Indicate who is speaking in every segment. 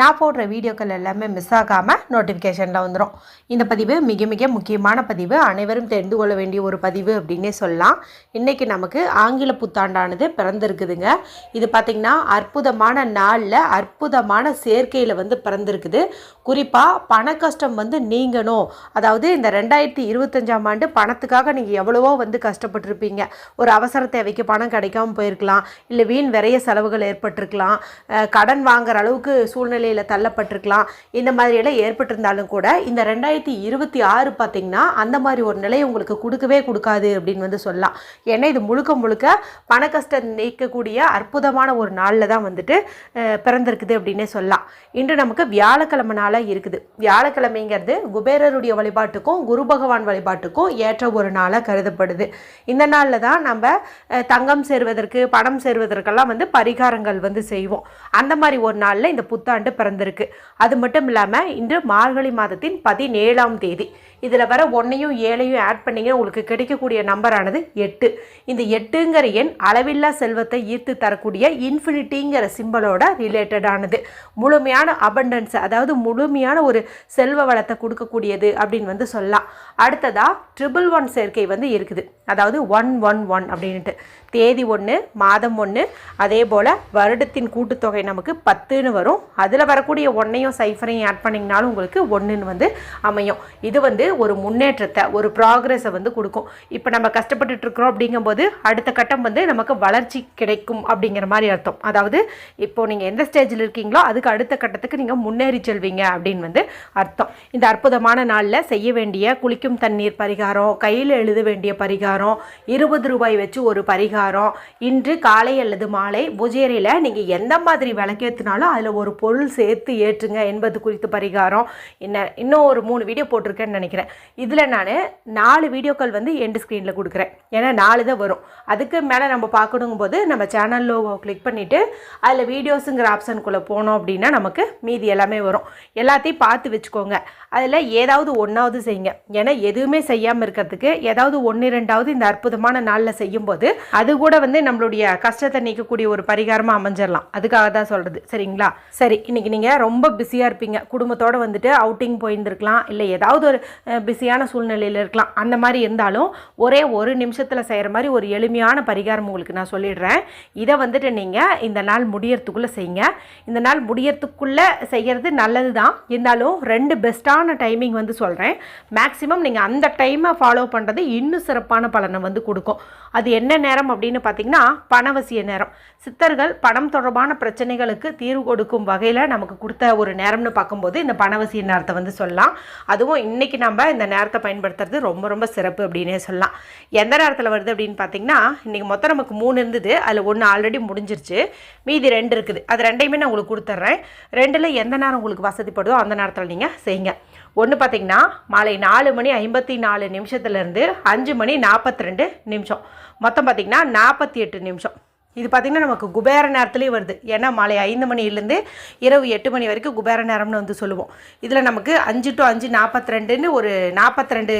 Speaker 1: நான் போடுற வீடியோக்கள் எல்லாமே மிஸ் ஆகாமல் நோட்டிஃபிகேஷனில் வந்துடும் இந்த பதிவு மிக மிக முக்கியமான பதிவு. அனைவரும் தெரிந்து கொள்ள வேண்டிய ஒரு பதிவு அப்படின்னே சொல்லலாம். இன்றைக்கி நமக்கு ஆங்கில புத்தாண்டானது பிறந்திருக்குதுங்க. இது பார்த்திங்கன்னா அற்புதமான நாளில் அற்புதமான சேர்க்கையில் வந்து பிறந்திருக்குது. குறிப்பாக பண கஷ்டம் வந்து நீங்கணும். அதாவது இந்த ரெண்டாயிரத்தி இருபத்தஞ்சாம் ஆண்டு பணத்துக்காக நீங்கள் எவ்வளவோ வந்து கஷ்டப்பட்டிருப்பீங்க. ஒரு அவசர தேவைக்கு பணம் கிடைக்காம போயிருக்கலாம். இல்லை வீண் விரைய செலவுகள் ஏற்பட்டிருக்கலாம். கடன் வாங்குற அளவுக்கு சூழ்நிலை சூழ்நிலையில் தள்ளப்பட்டிருக்கலாம். இந்த மாதிரியெல்லாம் ஏற்பட்டிருந்தாலும் கூட இந்த ரெண்டாயிரத்தி இருபத்தி ஆறு பார்த்திங்கன்னா அந்த மாதிரி ஒரு நிலை உங்களுக்கு கொடுக்கவே கொடுக்காது அப்படின்னு வந்து சொல்லலாம். ஏன்னா இது முழுக்க முழுக்க பண கஷ்டம் நீக்கக்கூடிய அற்புதமான ஒரு நாளில் தான் வந்துட்டு பிறந்திருக்குது அப்படின்னே சொல்லலாம். இன்று நமக்கு வியாழக்கிழமை நாளாக இருக்குது. வியாழக்கிழமைங்கிறது குபேரருடைய வழிபாட்டுக்கும் குரு பகவான் வழிபாட்டுக்கும் ஏற்ற ஒரு நாளாக கருதப்படுது. இந்த நாளில் தான் நம்ம தங்கம் சேருவதற்கு பணம் சேருவதற்கெல்லாம் வந்து பரிகாரங்கள் வந்து செய்வோம். அந்த மாதிரி ஒரு நாளில் இந்த புத்தாண்டு பிறந்திருக்கு. அது மட்டும் இல்லாமல் இன்று மார்கழி மாதத்தின் பதினேழாம் தேதி இதில் வர ஒன்றையும் ஏழையும் ஆட் பண்ணிங்கன்னா உங்களுக்கு கிடைக்கக்கூடிய நம்பரானது எட்டு. இந்த எட்டுங்கிற எண் அளவில்லா செல்வத்தை ஈர்த்து தரக்கூடிய இன்ஃபினிட்டிங்கிற சிம்பலோட ரிலேட்டடானது முழுமையான அபண்டன்ஸ் அதாவது முழுமையான ஒரு செல்வ வளத்தை கொடுக்கக்கூடியது அப்படின்னு வந்து சொல்லலாம். அடுத்ததாக ட்ரிபிள் ஒன் சேர்க்கை வந்து இருக்குது. அதாவது ஒன் ஒன் ஒன் அப்படின்ட்டு தேதி ஒன்று மாதம் ஒன்று அதே போல் வருடத்தின் கூட்டுத்தொகை நமக்கு பத்துன்னு வரும். அதில் வரக்கூடிய ஒன்றையும் சைஃபரையும் ஆட் பண்ணிங்கனாலும் உங்களுக்கு ஒன்றுன்னு வந்து அமையும். இது வந்து ஒரு முன்னேற்றத்தை ஒரு ப்ராக்ரஸை வந்து கொடுக்கும். இப்போ நம்ம கஷ்டப்பட்டுட்டு இருக்கிறோம் அப்படிங்கும்போது அடுத்த கட்டம் வந்து நமக்கு வளர்ச்சி கிடைக்கும் அப்படிங்கிற மாதிரி அர்த்தம். அதாவது இப்போ நீங்கள் எந்த ஸ்டேஜில் இருக்கீங்களோ அதுக்கு அடுத்த கட்டத்துக்கு நீங்கள் முன்னேறி செல்வீங்க அப்படின்னு வந்து அர்த்தம். இந்த அற்புதமான நாளில் செய்ய வேண்டிய குளிக்கும் தண்ணீர் பரிகாரம் கையில் எழுத வேண்டிய பரிகாரம் இருபது ரூபாய் வச்சு ஒரு பரிகாரம் இன்று காலை அல்லது மாலை பூஜையறையில் நீங்கள் எந்த மாதிரி விளக்கேற்றினாலும் அதில் ஒரு பொருள் சேர்த்து ஏற்றுங்க என்பது குறித்து பரிகாரம். என்ன இன்னும் ஒரு மூணு வீடியோ போட்டிருக்கேன்னு நினைக்கிறேன். இதில் நான் நாலு வீடியோக்கள் வந்து எண்டு ஸ்க்ரீனில் கொடுக்குறேன். ஏன்னா நாலு தான் வரும். அதுக்கு மேலே நம்ம பார்க்கணுங்கும் போது நம்ம சேனல் லோகோ கிளிக் பண்ணிவிட்டு அதில் வீடியோஸுங்கிற ஆப்ஷனுக்குள்ளே போனோம் அப்படின்னா நமக்கு மீதி எல்லாமே வரும். எல்லாத்தையும் பார்த்து வச்சுக்கோங்க. அதில் ஏதாவது ஒன்றாவது செய்யுங்க. ஏன்னா எதுவுமே செய்யாமல் இருக்கிறதுக்கு ஏதாவது ஒன்று ரெண்டாவது இந்த அற்புதமான நாளில் செய்யும்போது அது கூட வந்து நம்மளுடைய கஷ்டத்தை நீக்கக்கூடிய ஒரு பரிகாரமாக அமைஞ்சிடலாம் அதுக்காக தான் சொல்கிறது சரிங்களா? சரி இன்னைக்கு நீங்கள் ரொம்ப பிஸியாக இருப்பீங்க. குடும்பத்தோடு வந்துட்டு அவுட்டிங் போயிருந்துருக்கலாம். இல்லை ஏதாவது ஒரு பிஸியான சூழ்நிலையில் இருக்கலாம். அந்த மாதிரி இருந்தாலும் ஒரே ஒரு நிமிஷத்தில் செய்கிற மாதிரி ஒரு எளிமையான பரிகாரம் உங்களுக்கு நான் சொல்லிடுறேன். இதை வந்துட்டு நீங்கள் இந்த நாள் முடியறதுக்குள்ளே செய்யுங்க. இந்த நாள் முடியறதுக்குள்ளே செய்கிறது நல்லது தான் இருந்தாலும் ரெண்டு பெஸ்ட்டான டைமிங் வந்து சொல்கிறேன் மேக்ஸிமம் நீங்கள் அந்த டைமை ஃபாலோ பண்ணுறது இன்னும் சிறப்பான பலனை வந்து கொடுக்கும். அது என்ன நேரம் அப்படின்னு பார்த்தீங்கன்னா பணவசிய நேரம். சித்தர்கள் பணம் தொடர்பான பிரச்சனைகளுக்கு தீர்வு கொடுக்கும் வகையில் நமக்கு கொடுத்த ஒரு நேரம்னு பார்க்கும்போது இந்த பணவசிய நேரத்தை வந்து சொல்லலாம். அதுவும் இன்றைக்கி நம்ம இந்த நேரத்தை பயன்படுத்துறது ரொம்ப ரொம்ப சிறப்பு அப்படின்னே சொல்லலாம். எந்த நேரத்தில் வருது அப்படின்னு பார்த்தீங்கன்னா இன்றைக்கி மொத்தம் நமக்கு மூணு இருந்தது. அதில் ஒன்று ஆல்ரெடி முடிஞ்சிருச்சு. மீதி ரெண்டு இருக்குது. அது ரெண்டையுமே நான் உங்களுக்கு கொடுத்துட்றேன் ரெண்டில் எந்த நேரம் உங்களுக்கு வசதிப்படுதோ அந்த நேரத்தில் நீங்கள் செய்யுங்க. ஒன்று பார்த்தீங்கன்னா மாலை நாலு மணி ஐம்பத்தி நாலு நிமிஷத்துலேருந்து அஞ்சு மணி நாற்பத்தி ரெண்டு நிமிஷம். மொத்தம் பார்த்தீங்கன்னா நாற்பத்தி எட்டு நிமிஷம். இது பார்த்திங்கன்னா நமக்கு குபேர நேரத்துலேயும் வருது. ஏன்னா மாலை ஐந்து மணிலேருந்து இரவு எட்டு மணி வரைக்கும் குபேர நேரம்னு வந்து சொல்லுவோம். இதில் நமக்கு அஞ்சு டு அஞ்சு நாற்பத்தி ரெண்டுன்னு ஒரு நாற்பத்தி ரெண்டு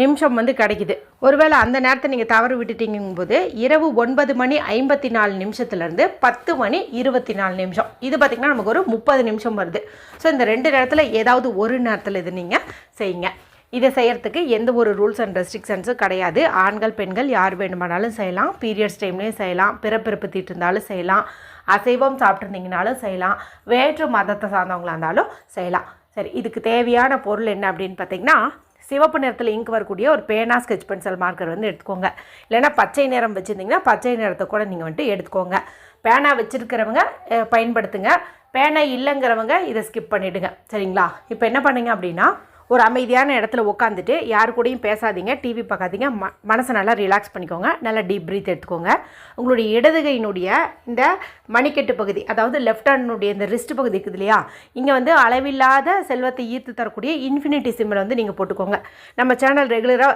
Speaker 1: நிமிஷம் வந்து கிடைக்குது. ஒருவேளை அந்த நேரத்தை நீங்கள் தவறு விட்டுட்டீங்கும்போது இரவு ஒன்பது மணி ஐம்பத்தி நாலு நிமிஷத்துலேருந்து பத்து மணி இருபத்தி நாலு நிமிஷம். இது பார்த்திங்கன்னா நமக்கு ஒரு முப்பது நிமிஷம் வருது. ஸோ இந்த ரெண்டு நேரத்தில் ஏதாவது ஒரு நேரத்தில் இது நீங்கள் செய்யுங்க. இதை செய்கிறதுக்கு எந்த ஒரு ரூல்ஸ் அண்ட் ரெஸ்ட்ரிக்ஷன்ஸும் கிடையாது. ஆண்கள் பெண்கள் யார் வேணுமானாலும் செய்யலாம். பீரியட்ஸ் டைம்லேயும் செய்யலாம். பிறப்பிறப்பு தீட்டிருந்தாலும் செய்யலாம். அசைவம் சாப்பிட்ருந்தீங்கனாலும் செய்யலாம். வேற்று மதத்தை சார்ந்தவங்களாக இருந்தாலும் செய்யலாம். சரி இதுக்கு தேவையான பொருள் என்ன அப்படின்னு பார்த்தீங்கன்னா சிவப்பு நிறத்தில் இங்க் வரக்கூடிய ஒரு பேனா ஸ்கெச் பென்சில் மார்க்கர் வந்து எடுத்துக்கோங்க. இல்லைன்னா பச்சை நிறம் வச்சுருந்தீங்கன்னா பச்சை நிறத்தை கூட நீங்கள் வந்துட்டு எடுத்துக்கோங்க. பேனா வச்சுருக்கிறவங்க பயன்படுத்துங்க. பேனா இல்லைங்கிறவங்க இதை ஸ்கிப் பண்ணிவிடுங்க சரிங்களா? இப்போ என்ன பண்ணுங்க அப்படின்னா ஒரு அமைதியான இடத்துல உட்காந்துட்டு யார் கூடயும் பேசாதீங்க டிவி பார்க்காதீங்க ம மனசை நல்லா ரிலாக்ஸ் பண்ணிக்கோங்க நல்லா டீப் ப்ரீத் எடுத்துக்கோங்க. உங்களுடைய இடதுகையினுடைய இந்த மணிக்கட்டு பகுதி அதாவது லெஃப்ட் ஹேண்டினுடைய இந்த ரிஸ்ட் பகுதி இருக்குது இல்லையா? இங்கே வந்து அளவில்லாத செல்வத்தை ஈர்த்து தரக்கூடிய இன்ஃபினிட்டி சிம்பிள் வந்து நீங்கள் போட்டுக்கோங்க. நம்ம சேனல் ரெகுலராக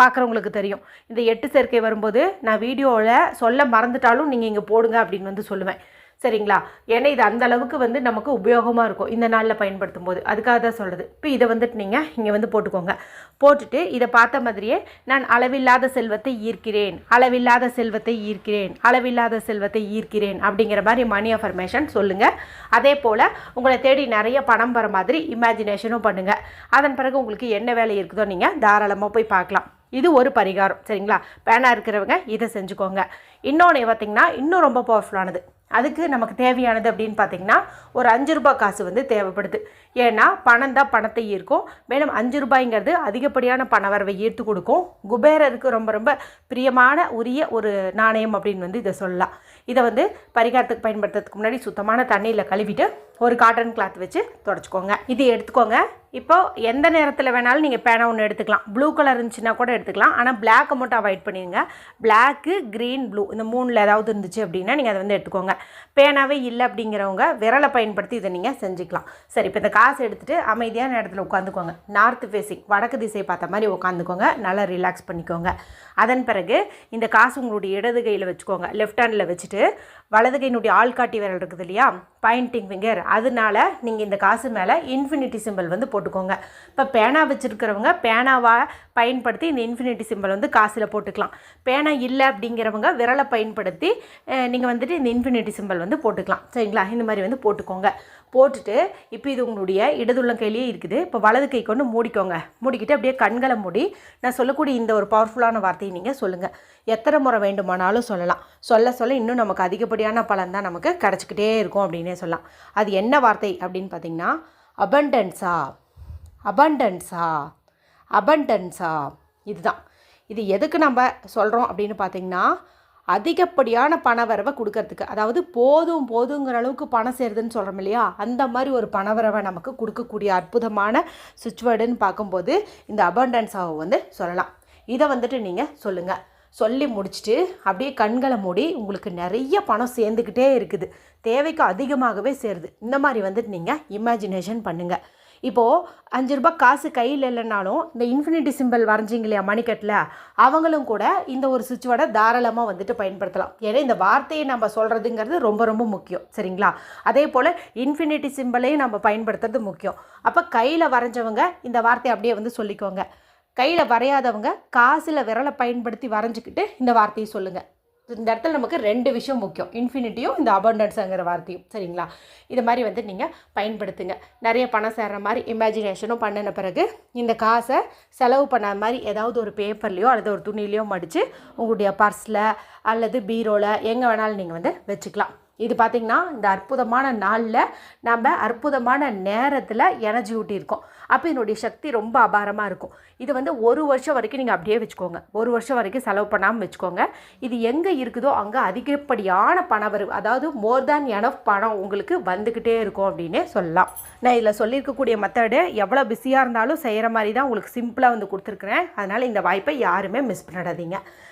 Speaker 1: பார்க்குறவங்களுக்கு தெரியும். இந்த எட்டு சேர்க்கை வரும்போது நான் வீடியோவில் சொல்ல மறந்துட்டாலும் நீங்கள் இங்கே போடுங்க அப்படின்னு வந்து சொல்லுவேன். சரிங்களா? ஏன்னா இது அந்த அளவுக்கு வந்து நமக்கு உபயோகமாக இருக்கும். இந்த நாளில் பயன்படுத்தும் போது அதுக்காக தான் சொல்கிறது இப்போ இதை வந்துட்டு நீங்கள் இங்கே வந்து போட்டுக்கோங்க. போட்டுட்டு இதை பார்த்த மாதிரியே நான் அளவில்லாத செல்வத்தை ஈர்க்கிறேன். அளவில்லாத செல்வத்தை ஈர்க்கிறேன். அளவில்லாத செல்வத்தை ஈர்க்கிறேன். அப்படிங்கிற மாதிரி மணி அஃபர்மேஷன் சொல்லுங்கள் அதே போல் உங்களை தேடி நிறைய பணம் வர மாதிரி இமேஜினேஷனும் பண்ணுங்கள் அதன் பிறகு உங்களுக்கு என்ன வேலை இருக்குதோ நீங்கள் தாராளமாக போய் பார்க்கலாம். இது ஒரு பரிகாரம். சரிங்களா? பேனா இருக்கிறவங்க இதை செஞ்சுக்கோங்க. இன்னொன்று பார்த்திங்கன்னா இன்னும் ரொம்ப பவர்ஃபுல்லானது அதுக்கு நமக்கு தேவையானது அப்படின்னு பார்த்தீங்கன்னா ஒரு அஞ்சு ரூபாய் காசு வந்து தேவைப்படுது. ஏன்னா பணம் தான் பணத்தை ஈர்க்கும். மேலும் அஞ்சு ரூபாய்ங்கிறது அதிகப்படியான பண வரவை ஈர்த்து கொடுக்கும். குபேரருக்கு ரொம்ப ரொம்ப பிரியமான உரிய ஒரு நாணயம் அப்படின்னு வந்து இதை சொல்லலாம். இதை வந்து பரிகாரத்துக்கு பயன்படுத்துறதுக்கு முன்னாடி சுத்தமான தண்ணியில் கழுவிட்டு ஒரு காட்டன் கிளாத் வச்சு தொடச்சிக்கோங்க. இது எடுத்துக்கோங்க. இப்போது எந்த நேரத்தில் வேணாலும் நீங்கள் பேனா ஒன்று எடுத்துக்கலாம். ப்ளூ கலர் இருந்துச்சுன்னா கூட எடுத்துக்கலாம். ஆனால் பிளாக்கை மட்டும் அவாய்ட் பண்ணிடுங்க. பிளாக்கு க்ரீன் ப்ளூ இந்த மூணில் ஏதாவது இருந்துச்சு அப்படின்னா நீங்கள் அதை வந்து எடுத்துக்கோங்க. பேனாவே இல்லை அப்படிங்கிறவங்க விரலை பயன்படுத்தி இதை நீங்கள் செஞ்சுக்கலாம். சரி இப்போ இந்த காசு எடுத்துகிட்டு அமைதியான இடத்துல உட்காந்துக்கோங்க. நார்த் ஃபேஸிங் வடக்கு திசை பார்த்த மாதிரி உட்காந்துக்கோங்க. நல்லா ரிலாக்ஸ் பண்ணிக்கோங்க. அதன் பிறகு இந்த காசு உங்களுடைய இடது கையில் வச்சுக்கோங்க. லெஃப்ட் ஹேண்டில் வச்சுட்டு வலது கையினுடைய ஆள்காட்டி விரல் இருக்குது இல்லையா? பாயிண்டிங் ஃபிங்கர் அதனால நீங்கள் இந்த காசு மேலே இன்ஃபினிட்டி சிம்பிள் வந்து போட்டுக்கோங்க. இப்போ பேனா வச்சுருக்கிறவங்க பேனாவாக பயன்படுத்தி இந்த இன்ஃபினிட்டி சிம்பிள் வந்து காசில் போட்டுக்கலாம். பேனா இல்லை அப்படிங்கிறவங்க விரலை பயன்படுத்தி நீங்கள் வந்துட்டு இந்த இன்ஃபினிட்டி சிம்பிள் வந்து போட்டுக்கலாம். சரிங்களா? இந்த மாதிரி வந்து போட்டுக்கோங்க. போட்டுட்டு இப்போ இது உங்களுடைய இடதுள்ளங்கையிலேயே இருக்குது. இப்போ வலது கை கொண்டு மூடிக்கோங்க. மூடிக்கிட்டு அப்படியே கண்களை மூடி நான் சொல்லக்கூடிய இந்த ஒரு பவர்ஃபுல்லான வார்த்தையை நீங்கள் சொல்லுங்கள் எத்தனை முறை வேண்டுமானாலும் சொல்லலாம். சொல்ல சொல்ல இன்னும் நமக்கு அதிகப்படியான பலன் தான் நமக்கு கிடச்சிக்கிட்டே இருக்கும் அப்படின்னே சொல்லலாம். அது என்ன வார்த்தை அப்படின்னு பார்த்தீங்கன்னா அபண்டன்ஸா அபண்டன்ஸா அபண்டன்ஸா இதுதான். இது எதுக்கு நம்ம சொல்கிறோம் அப்படின்னு பார்த்தீங்கன்னா அதிகப்படியான பண வரவை கொடுக்கறதுக்கு அதாவது போதும் போதுங்கிற அளவுக்கு பணம் சேருதுன்னு சொல்கிறோம் இல்லையா? அந்த மாதிரி ஒரு பணவரவை நமக்கு கொடுக்கக்கூடிய அற்புதமான சுவிட்ச்வேர்டுன்னு பார்க்கும்போது இந்த அபண்டன்ஸாவை வந்து சொல்லலாம். இதை வந்துட்டு நீங்கள் சொல்லுங்கள் சொல்லி முடிச்சுட்டு அப்படியே கண்களை மூடி உங்களுக்கு நிறைய பணம் சேர்ந்துக்கிட்டே இருக்குது. தேவைக்கு அதிகமாகவே சேருது. இந்த மாதிரி வந்துட்டு நீங்கள் இமேஜினேஷன் பண்ணுங்கள் இப்போது அஞ்சு ரூபாய் காசு கையில் இல்லைனாலும் இந்த இன்ஃபினிட்டி சிம்பிள் வரைஞ்சிங்க இல்லையா மணிக்கட்டில் அவங்களும் கூட இந்த ஒரு சுவிட்சோட தாராளமாக வந்துட்டு பயன்படுத்தலாம். ஏன்னா இந்த வார்த்தையை நம்ம சொல்கிறதுங்கிறது ரொம்ப ரொம்ப முக்கியம். சரிங்களா? அதே போல் இன்ஃபினிட்டி சிம்பிளையும் நம்ம பயன்படுத்துறது முக்கியம். அப்போ கையில் வரைஞ்சவங்க இந்த வார்த்தையை அப்படியே வந்து சொல்லிக்கோங்க. கையில் வரையாதவங்க காசில் விரலை பயன்படுத்தி வரைஞ்சிக்கிட்டு இந்த வார்த்தையை சொல்லுங்கள் இந்த இடத்துல நமக்கு ரெண்டு விஷயம் முக்கியம். இன்ஃபினிட்டியும் இந்த அபண்டன்ஸுங்கிற வார்த்தையும். சரிங்களா? இது மாதிரி வந்து நீங்கள் பயன்படுத்துங்க. நிறைய பணம் சேர்கிற மாதிரி இமேஜினேஷனும் பண்ணின பிறகு இந்த காசை செலவு பண்ண மாதிரி ஏதாவது ஒரு பேப்பர்லேயோ அல்லது ஒரு துணிலையோ மடித்து உங்களுடைய பர்ஸில் அல்லது பீரோவில் எங்கே வேணாலும் நீங்கள் வந்து வச்சுக்கலாம். இது பார்த்திங்கன்னா இந்த அற்புதமான நாளில் நம்ம அற்புதமான நேரத்தில் எனர்ஜி ஊட்டியிருக்கோம் அப்போ இதனுடைய சக்தி ரொம்ப அபாரமாக இருக்கும். இது வந்து ஒரு வருஷம் வரைக்கும் நீங்கள் அப்படியே வச்சுக்கோங்க. ஒரு வருஷம் வரைக்கும் செலவு பண்ணாமல் வச்சுக்கோங்க. இது எங்கே இருக்குதோ அங்கே அதிகப்படியான பணவரவு அதாவது மோர் தேன் எனஃப் பணம் உங்களுக்கு வந்துக்கிட்டே இருக்கும் அப்படின்னே சொல்லலாம். நான் இதில் சொல்லியிருக்கக்கூடிய மெத்தடு எவ்வளோ பிஸியாக இருந்தாலும் செய்கிற மாதிரி தான் உங்களுக்கு சிம்பிளாக வந்து கொடுத்துருக்குறேன். அதனால் இந்த வாய்ப்பை யாருமே மிஸ் பண்ணிடாதீங்க